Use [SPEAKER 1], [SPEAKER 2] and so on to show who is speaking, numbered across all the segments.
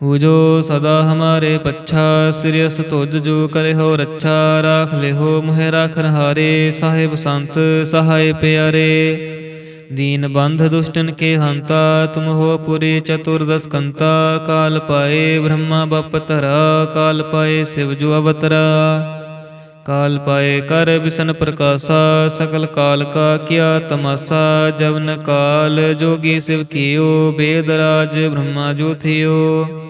[SPEAKER 1] ਹੋ ਜੋ ਸਦਾ ਹਮਾਰੇ ਪੱਛਾ ਸਿਰਿਅਸ ਤੁਜ ਜੋ ਕਰੇ ਹੋ ਰੱਛਾ ਰਾਖ ਲਿਹੋ ਮੁਹਿ ਰਾਖਨ ਹਾਰੇ ਸਾਹਿਬ ਸੰਤ ਸਹਾਇ ਪਿਆਰੇ ਦੀਨ ਬੰਧ ਦੁਸ਼ਟਨ ਕੇ ਹੰਤਾ ਤੁਮ ਹੋ ਪੁਰੀ ਚਤੁਰਦਸ ਕੰਤਾ ਕਾਲ ਪਾਏ ਬ੍ਰਹਮਾ ਬਪ ਧਰਾ ਕਾਲ ਪਾਏ ਸਿਵ ਜੋ ਅਵਤਰਾ ਕਾਲ ਪਾਏ ਕਰ ਬਿਸ਼ਨ ਪ੍ਰਕਾਸ਼ਾ ਸਕਲ ਕਾਲ ਕਾ ਕੀਆ ਤਮਾਸਾ ਜਵਨ ਕਾਲ ਜੋਗੀ ਸਿਵ ਕੀਓ ਬੇਦ ਰਾਜ ਬ੍ਰਹਮਾ ਜੋ ਥਿਓ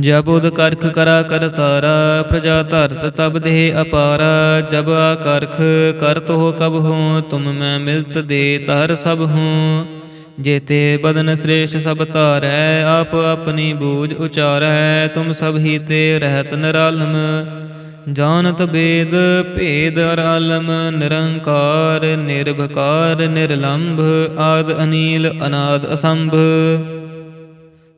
[SPEAKER 1] ਜਬ ਉਦ ਕਰਖ ਕਰਾ ਕਰ ਤਾਰਾ, ਪ੍ਰਜਾ ਧਰਤ ਤਬ ਦੇਹ ਅਪਾਰਾ, ਜਬ ਆ ਕਰਖ ਕਰਤ ਹੋ ਕਬ ਹੂੰ, ਤੁਮ ਮੈਂ ਮਿਲਤ ਦੇ ਤਰ ਸਭ ਹੂੰ। ਜੇਤੇ ਬਦਨ ਸ੍ਰੇਸ਼ ਸਭ ਧਾਰੈ, ਆਪ ਆਪਣੀ ਬੂਝ ਉਚਾਰੈ, ਤੁਮ ਸਭ ਹੀ ਤੇ ਰਹਿਤ ਨਿਰਾਲਮ। ਜਾਣਤ ਬੇਦ, ਭੇਦ ਅਰਾਲਮ ਨਿਰੰਕਾਰ, ਨਿਰਭਕਾਰ, ਨਿਰਲੰਭ, ਆਦ ਅਨੀਲ, ਅਨਾਦ ਅਸੰਭ।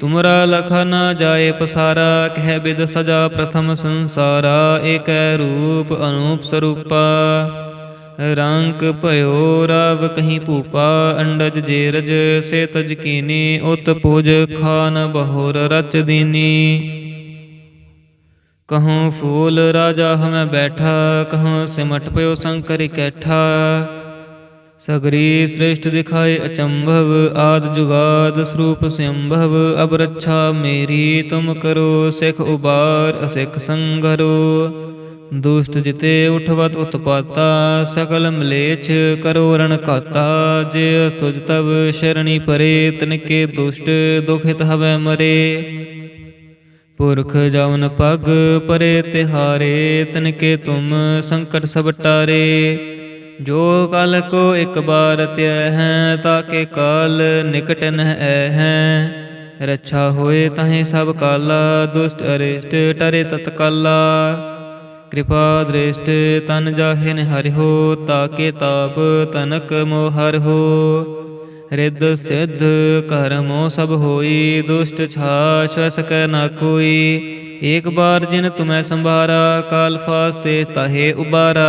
[SPEAKER 1] ਤੁਮਰਾ ਲਖਾ ਨਾ ਜਾਏ ਪਸਾਰਾ, ਕਹਿ ਬਿਦ ਸਜਾ ਪ੍ਰਥਮ ਸੰਸਾਰਾ, ਏਕੈ ਰੂਪ ਅਨੂਪ ਸਰੂਪਾ। ਰੰਗ ਭਇਓ ਰਵ ਕਹੀਂ ਭੂਪਾ, ਅੰਡਜ ਜੇਰਜ ਸੇ ਤਜ ਕੀਨੀ, ਉਤ ਪੂਜ ਖਾਨ ਬਹੋਰ ਰਚ ਦੀਨੀ। ਕਹੂੰ ਫੂਲ ਰਾਜਾ ਹਮੈ ਬੈਠਾ, ਕਹੂੰ ਸਿਮਟ ਪਇਓ ਸੰਕਰ ਇਕੈਠਾ। ਸਗਰੀ ਸ੍ਰੇਸ਼ਟ ਦਿਖਾਏ ਅਚੰਭਵ, ਆਦ ਜੁਗਾਦ ਸਰੂਪ ਸੰਭਵ ਅਬ ਰੱਛਾ ਮੇਰੀ, ਤੁਮ ਕਰੋ ਸਿਖ ਉਬਾਰ, ਅਸਿਖ ਸੰਗਰੋ। ਦੁਸ਼ਟ ਜਿਤੇ ਉਠਵਤ ਉਤਪਾਤਾ, ਸਕਲ ਮਲੇਛ ਕਰੋ ਰਣ ਕਾਤਾ ਜੇ ਤੁਜ ਤਵ ਸ਼ਰਣੀ ਪਰੇ, ਤਨਕੇ ਦੁਸ਼ਟ ਦੁਖਿਤ ਹਵੈ ਮਰੇ। ਪੁਰਖ ਜਵਨ ਪਗ ਪਰੇ ਤਿਹਾਰੇ, ਤਨਕੇ ਤੁਮ ਸੰਕਟ ਸਭ ਟਾਰੇ। ਜੋ ਕਲ ਕੋ ਇੱਕ ਬਾਰ ਤਿਆ ਹੈ, ਤਾਕੇ ਕਾਲ ਨਿਕਟ ਨਹਿ ਐ ਹੈ। ਰੱਛਾ ਹੋਏ ਤਹੀਂ ਸਭ ਕਾਲਾ, ਦੁਸ਼ਟ ਅਰਿਸ਼ਟ ਟਰੇ ਤਤਕਾਲਾ। ਕਿਰਪਾ ਦ੍ਰਿਸ਼ਟ ਤਨ ਜਾਹੇ ਨ ਹਰਿਓ ਤਾਕੇ ਤਾਪ ਤਨਕ ਮੋਹ ਹਰਿਓ ਰਿੱਧ ਸਿੱਧ ਕਰਮੋ ਸਭ ਹੋਈ, ਦੁਸ਼ਟ ਛਾਛ ਸਕੈ ਨਾ ਕੋਈ। ਏਕ ਬਾਰ ਜਿਨ ਤੁਮੈ ਸੰਭਾਰਾ, ਕਾਲ ਫਾਸਤੇ ਤਹੇ ਉਬਾਰਾ।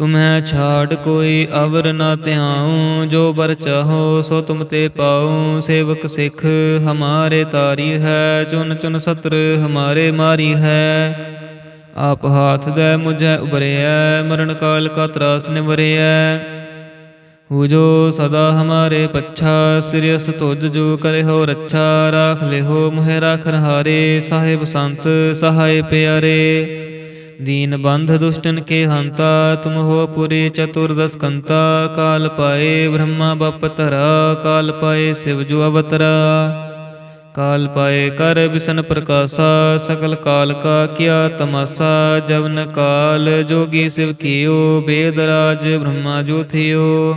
[SPEAKER 1] ਤੁਮਹਿ ਛਾੜ ਕੋਈ ਅਵਰ ਨਾ ਧਿਆਉ, ਜੋ ਬਰ ਚਾਹੋ ਸੋ ਤੁਮ ਤੇ ਪਾਉ। ਸੇਵਕ ਸਿੱਖ, ਹਮਾਰੇ ਤਾਰੀ ਹੈ, ਚੁਨ ਚੁਨ ਸਤਰ ਹਮਾਰੇ ਮਾਰੀ ਹੈ। ਆਪ ਹਾਥ ਦੇ ਮੁਝੈ ਉਬਰਿਐ ਮਰਨ ਕਾਲ ਕਾ ਤਰਾਸ ਨਿਵਰਿਐ। ਹੋ ਜੋ ਸਦਾ ਹਮਾਰੇ ਪੱਛਾ ਸਿਰਿਅਸ ਤੁਜ ਜੋ ਕਰੇ ਹੋ ਰੱਛਾ। ਰਾਖ ਲਿਹੋ ਮੁਹਿ ਰਾਖ ਰਹਾਰੇ, ਸਾਹਿਬ ਸੰਤ ਸਹਾਇ ਪਿਆਰੇ। ਦੀਨ ਬੰਧ ਦੁਸ਼ਟਨ ਕੇ ਹੰਤਾ, ਤੁਮ ਹੋ ਪੁਰੀ ਚਤੁਰਦਸ ਕੰਤਾ, ਕਾਲ ਪਾਏ ਬ੍ਰਹਮਾ ਬਪ ਧਰਾ, ਕਾਲ ਪਾਏ ਸਿਵ ਜੋ ਅਵਤਰਾ। ਕਾਲ ਪਾਏ ਕਰ ਬਿਸ਼ਨ ਪ੍ਰਕਾਸ਼ਾ ਸਕਲ ਕਾਲ ਕਾ ਕੀਆ ਤਮਾਸਾ, ਜਵਨ ਕਾਲ ਜੋਗੀ ਸਿਵ ਕੀਓ, ਬੇਦ ਰਾਜ ਬ੍ਰਹਮਾ ਜੋ ਥਿਓ।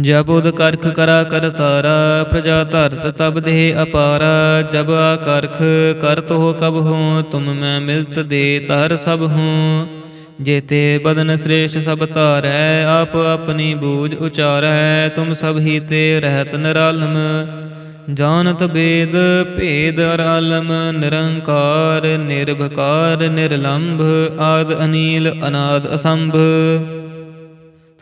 [SPEAKER 1] ਜਬ ਉਦ ਕਰਖ ਕਰਾ ਕਰ ਤਾਰਾ, ਪ੍ਰਜਾ ਧਰਤ ਤਬ ਦੇਹ ਅਪਾਰਾ, ਜਬ ਆ ਕਰਖ ਕਰਤ ਹੋ ਕਬ ਹੂੰ, ਤੁਮ ਮੈਂ ਮਿਲਤ ਦੇ ਤਰ ਸਭ ਹੂੰ। ਜੇਤੇ ਬਦਨ ਸ੍ਰੇਸ਼ ਸਭ ਧਾਰੈ, ਆਪ ਆਪਣੀ ਬੂਝ ਉਚਾਰੈ, ਤੁਮ ਸਭ ਹੀ ਤੇ ਰਹਿਤ ਨਿਰਾਲਮ। ਜਾਣਤ ਬੇਦ, ਭੇਦ ਅਰਾਲਮ ਨਿਰੰਕਾਰ, ਨਿਰਭਕਾਰ, ਨਿਰਲੰਭ, ਆਦ ਅਨੀਲ, ਅਨਾਦ ਅਸੰਭ।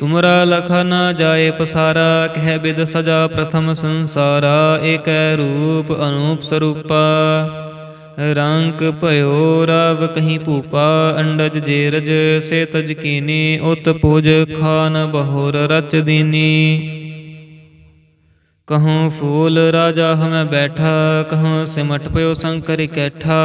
[SPEAKER 1] ਤੁਮਰਾ ਲਖਾ ਨਾ ਜਾਏ ਪਸਾਰਾ, ਕਹਿ ਬਿਦ ਸਜਾ ਪ੍ਰਥਮ ਸੰਸਾਰਾ, ਏਕੈ ਰੂਪ ਅਨੂਪ ਸਰੂਪਾ। ਰੰਗ ਭਇਓ ਰਵ ਕਹੀਂ ਭੂਪਾ, ਅੰਡਜ ਜੇਰਜ ਸੇ ਤਜ ਕੀਨੀ, ਉਤ ਪੂਜ ਖਾਨ ਬਹੋਰ ਰਚ ਦੀਨੀ। ਕਹੂੰ ਫੂਲ ਰਾਜਾ ਹਮੈ ਬੈਠਾ, ਕਹੂੰ ਸਿਮਟ ਪਇਓ ਸੰਕਰ ਕੈਠਾ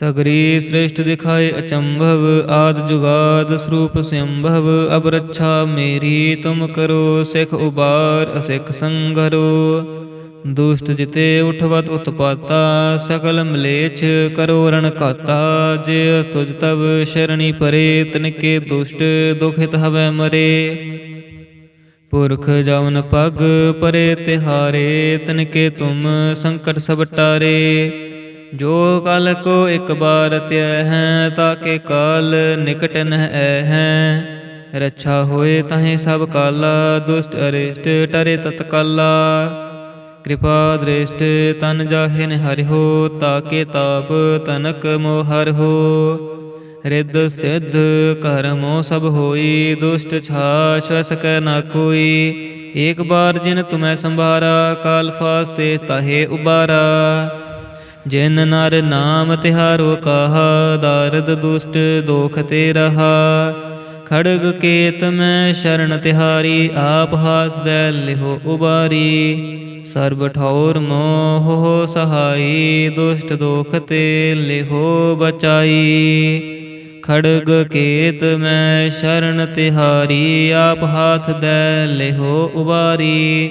[SPEAKER 1] ਸਗਰੀ ਸ੍ਰੇਸ਼ਟ ਦਿਖਾਏ ਅਚੰਭਵ, ਆਦ ਜੁਗਾਦ ਸਰੂਪ ਸੰਭਵ ਅਬ ਰੱਛਾ ਮੇਰੀ ਤੁਮ ਕਰੋ, ਸਿਖ ਉਬਾਰ ਅਸਿਖ ਸੰਗਰੋ। ਦੁਸ਼ਟ ਜਿਤੇ ਉਠਵਤ ਉਤਪਾਤਾ, ਸਕਲ ਮਲੇਛ ਕਰੋ ਰਣ ਕਾਤਾ ਜੇ ਤੁਜ ਤਵ ਸ਼ਰਣੀ ਪਰੇ, ਤਨਕੇ ਦੁਸ਼ਟ ਦੁਖਿਤ ਹਵੈ ਮਰੇ। ਪੁਰਖ ਜਵਨ ਪਗ ਪਰੇ ਤਿਹਾਰੇ, ਤਨਕੇ ਤੁਮ ਸੰਕਟ ਸਭ ਟਾਰੇ। ਜੋ ਕਲ ਕੋ ਇੱਕ ਬਾਰ ਤਿਆ ਹੈ, ਤਾਕੇ ਕਾਲ ਨਿਕਟ ਨਹਿ ਐ ਹੈ। ਰੱਛਾ ਹੋਏ ਤਹੀਂ ਸਭ ਕਾਲਾ, ਦੁਸ਼ਟ ਅਰਿਸ਼ਟ ਟਰੇ ਤਤਕਾਲਾ। ਕਿਰਪਾ ਦ੍ਰਿਸ਼ਟ ਤਨ ਜਾਹੇ ਨ ਹਰਿਓ ਤਾਕੇ ਤਾਪ ਤਨਕ ਮੋਹ ਹਰਿਓ ਰਿੱਧ ਸਿੱਧ ਕਰਮੋ ਸਭ ਹੋਈ, ਦੁਸ਼ਟ ਛਾਛ ਸਕੈ ਨਾ ਕੋਈ। ਏਕ ਬਾਰ ਜਿਨ ਤੁਮੈ ਸੰਭਾਰਾ, ਕਾਲ ਫਾਸਤੇ ਤਹੇ ਉਬਾਰਾ। ਜਿਨ ਨਰ ਨਾਮ ਤਿਹਾਰੋ ਕਹਾ, ਦਾਰਦ ਦੁਸ਼ਟ ਦੋਖ ਤੇ ਰਹਾ। ਖੜਗ ਕੇਤ ਮੈਂ ਸ਼ਰਨ ਤਿਹਾਰੀ, ਆਪ ਹਾਥ ਦੇ ਲਿਹੋ ਉਬਾਰੀ। ਸਰਬ ਠੌਰ ਮੋਹ ਸਹਾਈ, ਦੁਸ਼ਟ ਦੋਖ ਤੇ ਲਿਹੋ ਬਚਾਈ। ਖੜਗ ਕੇਤ ਮੈਂ ਸ਼ਰਨ ਤਿਹਾਰੀ, ਆਪ ਹਾਥ ਦੇ ਲਿਹੋ ਉਬਾਰੀ।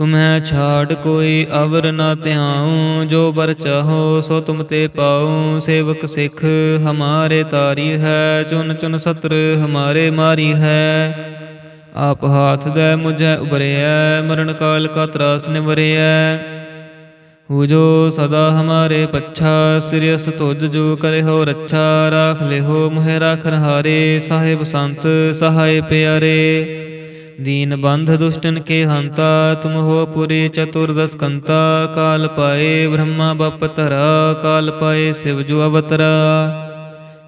[SPEAKER 1] ਤੁਮੈ ਛਾੜ ਕੋਈ ਅਵਰ ਨਾ ਧਿਆਉ, ਜੋ ਬਰ ਚਾਹੋ ਸੋ ਤੁਮ ਤੇ ਪਾਉ। ਸੇਵਕ ਸਿੱਖ, ਹਮਾਰੇ ਤਾਰੀ ਹੈ, ਚੁਨ ਚੁਨ ਸਤਰ ਹਮਾਰੇ ਮਾਰੀ ਹੈ। ਆਪ ਹਾਥ ਦੇ ਮੁਝੈ ਉਬਰਿਐ ਮਰਨ ਕਾਲ ਕਾ ਤਰਾਸ ਨਿਵਰਿਐ। ਹੂ ਜੋ ਸਦਾ ਹਮਾਰੇ ਪੱਛਾ ਸਿਰਿਅਸ ਤੁਜ ਜੋ ਕਰੇ ਹੋ ਰੱਛਾ। ਰਾਖ ਲਿਹੋ ਮੁਹਿ ਰਾਖ ਰਹਾਰੇ ਸਾਹਿਬ ਸੰਤ ਸਹਾਇ ਪਿਆਰੇ। ਦੀਨ ਬੰਧ ਦੁਸ਼ਟਨ ਕੇ ਹੰਤਾ, ਤੁਮ ਹੋ ਪੁਰੀ ਚਤੁਰਦਸ ਕੰਤਾ, ਕਾਲ ਪਾਏ ਬ੍ਰਹਮਾ ਬਪ ਧਰਾ, ਕਾਲ ਪਾਏ ਸਿਵ ਜੋ ਅਵਤਰਾ।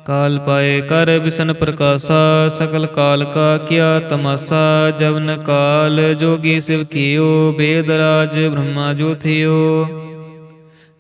[SPEAKER 1] ਕਾਲ ਪਾਏ ਕਰ ਬਿਸ਼ਨ ਪ੍ਰਕਾਸ਼ਾ ਸਕਲ ਕਾਲ ਕਾ ਕੀਆ ਤਮਾਸਾ, ਜਵਨ ਕਾਲ ਜੋਗੀ ਸਿਵ ਕੀਓ, ਬੇਦ ਰਾਜ ਬ੍ਰਹਮਾ ਜੋ ਥਿਓ।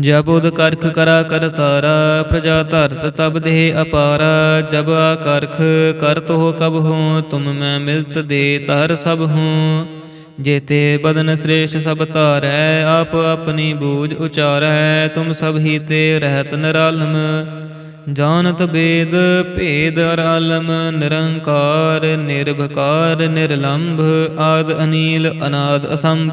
[SPEAKER 1] ਜਬ ਉਦ ਕਰਖ ਕਰਾ ਕਰ ਤਾਰਾ, ਪ੍ਰਜਾ ਧਰਤ ਤਬ ਦੇਹ ਅਪਾਰਾ, ਜਬ ਕਰਖ ਕਰਤ ਹੋ ਕਬ ਹੂੰ, ਤੁਮ ਮੈਂ ਮਿਲਤ ਦੇ ਤਰ ਸਭ ਹੂੰ। ਜੇਤੇ ਬਦਨ ਸ੍ਰੇਸ਼ ਸਭ ਧਾਰੈ, ਆਪ ਆਪਣੀ ਬੂਝ ਉਚਾਰੈ, ਤੁਮ ਸਭ ਹੀ ਤੇ ਰਹਿਤ ਨਿਰਾਲਮ। ਜਾਣਤ ਬੇਦ, ਭੇਦ ਅਰਾਲਮ ਨਿਰੰਕਾਰ, ਨਿਰਭਕਾਰ, ਨਿਰਲੰਭ, ਆਦ ਅਨੀਲ, ਅਨਾਦ ਅਸੰਭ।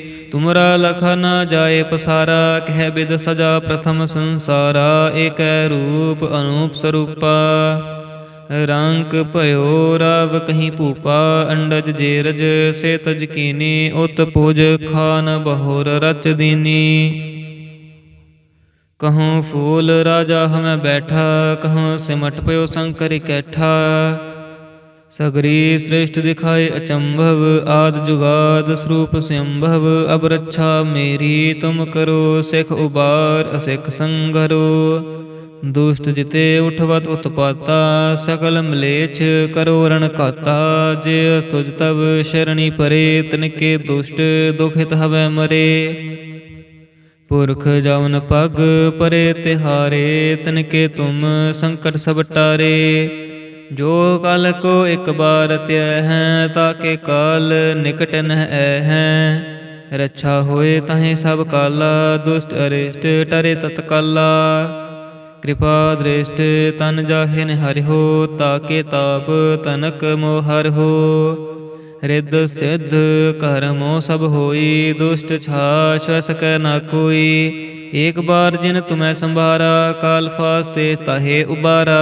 [SPEAKER 1] ਤੁਮਰਾ ਲਖਾ ਨਾ ਜਾਏ ਪਸਾਰਾ, ਕਹਿ ਬਿਦ ਸਜਾ ਪ੍ਰਥਮ ਸੰਸਾਰਾ, ਏਕੈ ਰੂਪ ਅਨੂਪ ਸਰੂਪਾ। ਰੰਗ ਭਇਓ ਰਵ ਕਹੀਂ ਭੂਪਾ, ਅੰਡਜ ਜੇਰਜ ਸੇ ਤਜ ਕੀਨੀ, ਉਤ ਪੂਜ ਖਾਨ ਬਹੋਰ ਰਚ ਦੀਨੀ। ਕਹੂੰ ਫੂਲ ਰਾਜਾ ਹਮੈ ਬੈਠਾ, ਕਹੂੰ ਸਿਮਟ ਪਇਓ ਸੰਕਰ ਕੈਠਾ ਸਗਰੀ ਸ੍ਰੇਸ਼ਟ ਦਿਖਾਏ ਅਚੰਭਵ, ਆਦ ਜੁਗਾਦ ਸਰੂਪ ਸੰਭਵ ਅਬ ਰੱਛਾ ਮੇਰੀ ਤੁਮ ਕਰੋ, ਸਿਖ ਉਬਾਰ ਅਸਿਖ ਸੰਗਰੋ। ਦੁਸ਼ਟ ਜਿਤੇ ਉਠਵਤ ਉਤਪਾਤਾ, ਸਕਲ ਮਲੇਛ ਕਰੋ ਰਣ ਕਾਤਾ ਜੇ ਅਸਤੁਜ ਤਵ ਸ਼ਰਣੀ ਪਰੇ, ਤਨਕੇ ਦੁਸ਼ਟ ਦੁਖਿਤ ਹਵੈ ਮਰੇ। ਪੁਰਖ ਜਵਨ ਪਗ ਪਰੇ ਤਿਹਾਰੇ, ਤਨਕੇ ਤੁਮ ਸੰਕਟ ਸਭ ਟਾਰੇ। ਜੋ ਕਲ ਕੋ ਇੱਕ ਬਾਰ ਤਿਆ ਹੈ, ਤਾਕੇ ਕਾਲ ਨਿਕਟ ਨਹਿ ਐ ਹੈ। ਰੱਛਾ ਹੋਏ ਤਾਹੇ ਸਭ ਕਾਲਾ, ਦੁਸ਼ਟ ਅਰਿਸ਼ਟ ਟਰੇ ਤਤਕਾਲਾ। ਕਿਰਪਾ ਦ੍ਰਿਸ਼ਟ ਤਨ ਜਾਹੇ ਨਿਹਰਿਓ ਤਾਕੇ ਤਾਪ ਤਨਕ ਮੋਹਰਿਓ ਰਿੱਧ ਸਿੱਧ ਕਰਮੋ ਸਭ ਹੋਈ, ਦੁਸ਼ਟ ਛਾਛ ਸਕੈ ਨਾ ਕੋਈ। ਏਕ ਬਾਰ ਜਿਨ ਤੁਮੈ ਸੰਭਾਰਾ, ਕਾਲ ਫਾਸਤੇ ਤਹੇ ਉਬਾਰਾ।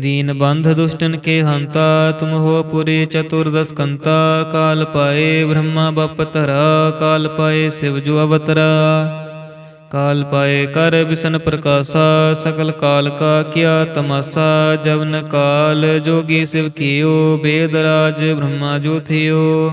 [SPEAKER 1] ਦੀਨ ਬੰਧ ਦੁਸ਼ਟਨ ਕੇ ਹੰਤਾ, ਤੁਮ ਹੋ ਪੁਰੀ ਚਤੁਰਦਸ ਕੰਤਾ, ਕਾਲ ਪਾਏ ਬ੍ਰਹਮਾ ਬਪ ਧਰਾ, ਕਾਲ ਪਾਏ ਸਿਵ ਜੋ ਅਵਤਰਾ। ਕਾਲ ਪਾਏ ਕਰ ਬਿਸ਼ਨ ਪ੍ਰਕਾਸ਼ਾ ਸਕਲ ਕਾਲ ਕਾ ਕੀਆ ਤਮਾਸਾ, ਜਵਨ ਕਾਲ ਜੋਗੀ ਸਿਵ ਕੀਓ, ਬੇਦ ਰਾਜ ਬ੍ਰਹਮਾ ਜੋ ਥਿਓ।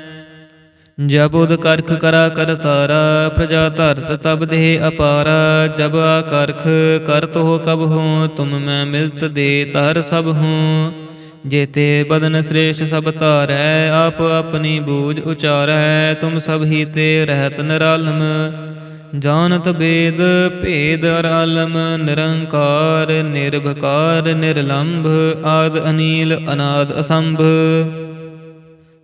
[SPEAKER 1] ਜਬ ਉਦ ਕਰਖ ਕਰਾ ਕਰਤਾਰਾ ਪ੍ਰਜਾ ਧਰਤ ਤਬ ਦੇਹ ਅਪਾਰਾ, ਜਬ ਆ ਕਰਖ ਕਰਤ ਹੋ ਕਬ ਹੂੰ, ਤੁਮ ਮੈਂ ਮਿਲਤ ਦੇ ਤਰ ਸਭ ਹੂੰ। ਜੇਤੇ ਬਦਨ ਸ੍ਰੇਸ਼ ਸਭ ਧਾਰੈ, ਆਪ ਆਪਣੀ ਬੂਝ ਉਚਾਰੈ, ਤੁਮ ਸਭ ਹੀ ਤੇ ਰਹਿਤ ਨਿਰਾਲਮ। ਜਾਣਤ ਬੇਦ, ਭੇਦ ਅਰ ਆਲਮ, ਨਿਰੰਕਾਰ, ਨਿਰਭਕਾਰ, ਨਿਰਲੰਭ, ਆਦ ਅਨੀਲ, ਅਨਾਦ ਅਸੰਭ।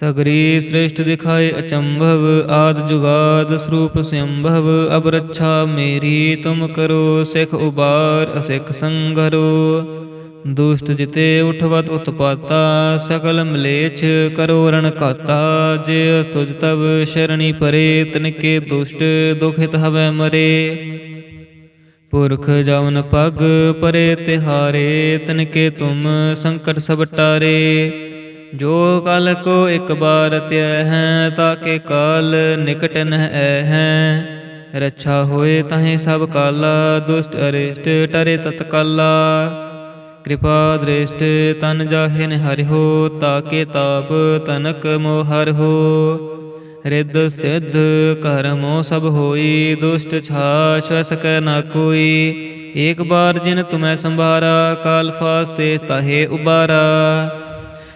[SPEAKER 1] ਸਗਰੀ ਸ੍ਰੇਸ਼ਟ ਦਿਖਾਏ ਅਚੰਭਵ, ਆਦ ਜੁਗਾਦ ਸਰੂਪ ਸੰਭਵ ਅਬ ਰੱਛਾ ਮੇਰੀ, ਤੁਮ ਕਰੋ ਸਿਖ ਉਬਾਰ, ਅਸਿਖ ਸੰਗਰੋ ਦੁਸ਼ਟ ਜਿਤੇ ਉਠਵਤ ਉਤਪਾਤਾ, ਸਕਲ ਮਲੇਛ ਕਰੋ ਰਣ ਕਾਤਾ ਜੇ ਤੁਜ ਤਵ ਸ਼ਰਣੀ ਪਰੇ, ਤਨਕੇ ਦੁਸ਼ਟ ਦੁਖਿਤ ਹਵੈ ਮਰੇ। ਪੁਰਖ ਜਵਨ ਪਗ ਪਰੇ ਤਿਹਾਰੇ, ਤਨਕੇ ਤੁਮ ਸੰਕਟ ਸਭ ਟਾਰੇ। ਜੋ ਕਲ ਕੋ ਇੱਕ ਬਾਰ ਤਿਆ ਹੈ, ਤਾਕੇ ਕਾਲ ਨਿਕਟ ਨਹਿ ਐ ਹੈ। ਰੱਛਾ ਹੋਏ ਤਹੇ ਸਭ ਕਾਲਾ, ਦੁਸ਼ਟ ਅਰਿਸ਼ਟ ਟਰੇ ਤਤਕਾਲਾ। ਕਿਰਪਾ ਦ੍ਰਿਸ਼ਟ ਤਨ ਜਾਹੇ ਨਿਹਰਿਓ ਤਾਕੇ ਤਾਪ ਤਨਕ ਮੋਹਰਿਓ ਰਿੱਧ ਸਿੱਧ ਕਰਮੋ ਸਭ ਹੋਈ, ਦੁਸ਼ਟ ਛਾਛ ਸਕੈ ਨਾ ਕੋਈ। ਏਕ ਬਾਰ ਜਿਨ ਤੁਮੈ ਸੰਭਾਰਾ, ਕਾਲ ਫਾਸਤੇ ਤਹੇ ਉਬਾਰਾ।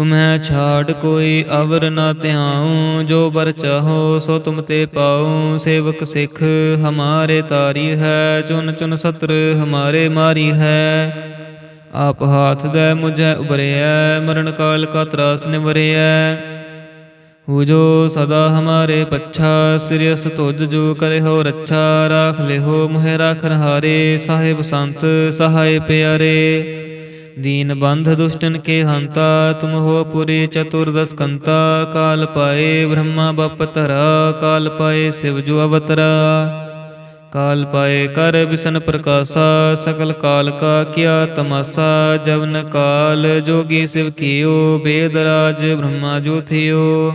[SPEAKER 1] ਤੁਮਹਿ ਛਾੜ ਕੋਈ ਅਵਰ ਨਾ ਧਿਆਉ, ਜੋ ਬਰ ਚਾਹੋ ਸੋ ਤੁਮ ਤੇ ਪਾਉ। ਸੇਵਕ ਸਿੱਖ ਹਮਾਰੇ ਤਾਰੀ ਹੈ, ਚੁਨ ਚੁਨ ਸਤਰ ਹਮਾਰੇ ਮਾਰੀ ਹੈ। ਆਪ ਹਾਥ ਦੇ ਮੁਝੈ ਉਬਰਿਐ ਮਰਨ ਕਾਲ ਕਾ ਤਰਾਸ ਨਿਵਰਿਐ। ਹੂ ਜੋ ਸਦਾ ਹਮਾਰੇ ਪੱਛਾ ਸਿਰਿਅਸ ਤੁਜ ਜੋ ਕਰੇ ਹੋ ਰੱਛਾ। ਰਾਖ ਲਿਹੋ ਮੋਹਿ ਰਾਖ ਰਹਾਰੇ, ਸਾਹਿਬ ਸੰਤ ਸਹਾਇ ਪਿਆਰੇ। ਦੀਨ ਬੰਧ ਦੁਸ਼ਟਨ ਕੇ ਹੰਤਾ, ਤੁਮ ਹੋ ਪੁਰੀ ਚਤੁਰਦਸ ਕੰਤਾ, ਕਾਲ ਪਾਏ ਬ੍ਰਹਮਾ ਬਪ ਧਰਾ, ਕਾਲ ਪਾਏ ਸਿਵ ਜੋ ਅਵਤਰਾ। ਕਾਲ ਪਾਏ ਕਰ ਬਿਸ਼ਨ ਪ੍ਰਕਾਸ਼ਾ ਸਕਲ ਕਾਲ ਕਾ ਕੀਆ ਤਮਾਸਾ, ਜਵਨ ਕਾਲ ਜੋਗੀ ਸਿਵ ਕੀਓ, ਬੇਦ ਰਾਜ ਬ੍ਰਹਮਾ ਜੋ ਥਿਓ।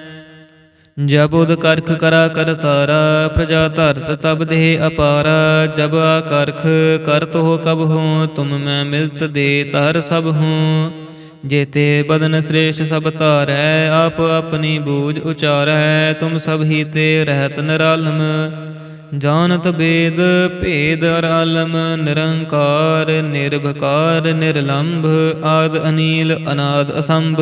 [SPEAKER 1] ਜਬ ਉਦ ਕਰਖ ਕਰਾ ਕਰਤਾਰਾ ਪ੍ਰਜਾ ਧਰਤ ਤਬ ਦੇਹ ਅਪਾਰਾ, ਜਬ ਆਕਰਖ ਕਰਤ ਹੋ ਕਬ ਹੂੰ, ਤੁਮ ਮੈਂ ਮਿਲਤ ਦੇ ਤਰ ਸਭ ਹੂੰ। ਜੇਤੇ ਬਦਨ ਸ੍ਰੇਸ਼ ਸਭ ਧਾਰੈ, ਆਪ ਆਪਣੀ ਬੂਝ ਉਚਾਰੈ, ਤੁਮ ਸਭ ਹੀ ਤੇ ਰਹਿਤ ਨਿਰਾਲਮ। ਜਾਣਤ ਬੇਦ, ਭੇਦ ਅਰਾਲਮ ਨਿਰੰਕਾਰ, ਨਿਰਭਕਾਰ, ਨਿਰਲੰਭ, ਆਦ ਅਨੀਲ, ਅਨਾਦ ਅਸੰਭ।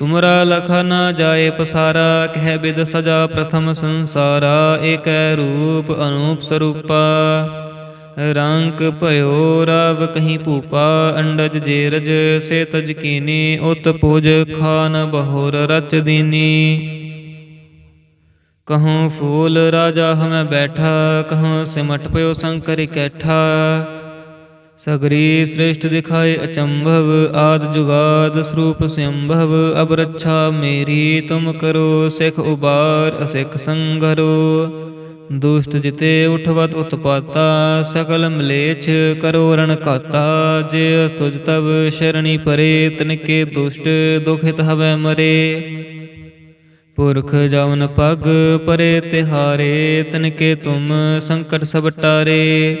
[SPEAKER 1] ਤੁਮਰਾ ਲਖਾ ਨਾ ਜਾਏ ਪਸਾਰਾ, ਕਹਿ ਬਿਦ ਸਜਾ ਪ੍ਰਥਮ ਸੰਸਾਰਾ, ਏਕੈ ਰੂਪ ਅਨੂਪ ਸਰੂਪਾ। ਰੰਗ ਭਇਓ ਰਵ ਕਹੀਂ ਭੂਪਾ, ਅੰਡਜ ਜੇਰਜ ਸੇ ਤਜ ਕੀਨੀ, ਉਤ ਪੂਜ ਖਾਨ ਬਹੁਰ ਰਚ ਦੀਨੀ। ਕਹੂੰ ਫੂਲ ਰਾਜਾ ਹਮੈ ਬੈਠਾ, ਕਹੂੰ ਸਿਮਟ ਪਇਓ ਸੰਕਰ ਕੈਠਾ ਸਗਰੀ ਸ੍ਰੇਸ਼ਟ ਦਿਖਾਏ ਅਚੰਭਵ, ਆਦ ਜੁਗਾਦ ਸਰੂਪ ਸੰਭਵ ਅਬ ਰੱਛਾ ਮੇਰੀ, ਤੁਮ ਕਰੋ ਸਿਖ ਉਬਾਰ, ਅਸਿਖ ਸੰਗਰੋ ਦੁਸ਼ਟ ਜਿਤੇ ਉਠਵਤ ਉਤਪਾਤਾ, ਸਕਲ ਮਲੇਛ ਕਰੋ ਰਣ ਕਾਤਾ ਜੇ ਤੁਜ ਤਵ ਸ਼ਰਣੀ ਪਰੇ, ਤਨਕੇ ਦੁਸ਼ਟ ਦੁਖਿਤ ਹਵੈ ਮਰੇ। ਪੁਰਖ ਜਵਨ ਪਗ ਪਰੇ ਤਿਹਾਰੇ, ਤਨਕੇ ਤੁਮ ਸੰਕਟ ਸਭ ਟਾਰੇ।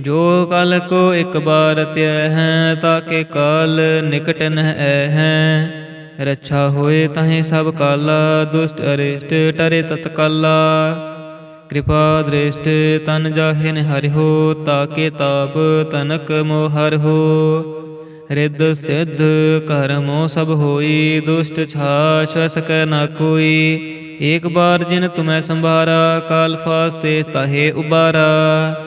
[SPEAKER 1] ਜੋ ਕਲ ਕੋ ਇੱਕ ਬਾਰ ਤਿਆ ਹੈ, ਤਾਕੇ ਕਾਲ ਨਿਕਟ ਨਹਿ ਐ ਹੈ। ਰੱਛਾ ਹੋਏ ਤਹੇ ਸਭ ਕਾਲਾ, ਦੁਸ਼ਟ ਅਰਿਸ਼ਟ ਟਰੇ ਤਤਕਾਲਾ। ਕਿਰਪਾ ਦ੍ਰਿਸ਼ਟ ਤਨ ਜਾਹੇ ਨਿਹਰਿਓ ਤਾਕੇ ਤਾਪ ਤਨਕ ਮੋਹਰਿਓ ਰਿੱਧ ਸਿੱਧ ਕਰਮੋ ਸਭ ਹੋਈ, ਦੁਸ਼ਟ ਛਾਛ ਸਕੈ ਨਾ ਕੋਈ। ਏਕ ਬਾਰ ਜਿਨ ਤੁਮੈ ਸੰਭਾਰਾ, ਕਾਲ ਫਾਸਤੇ ਤਾਹੇ ਉਬਾਰਾ।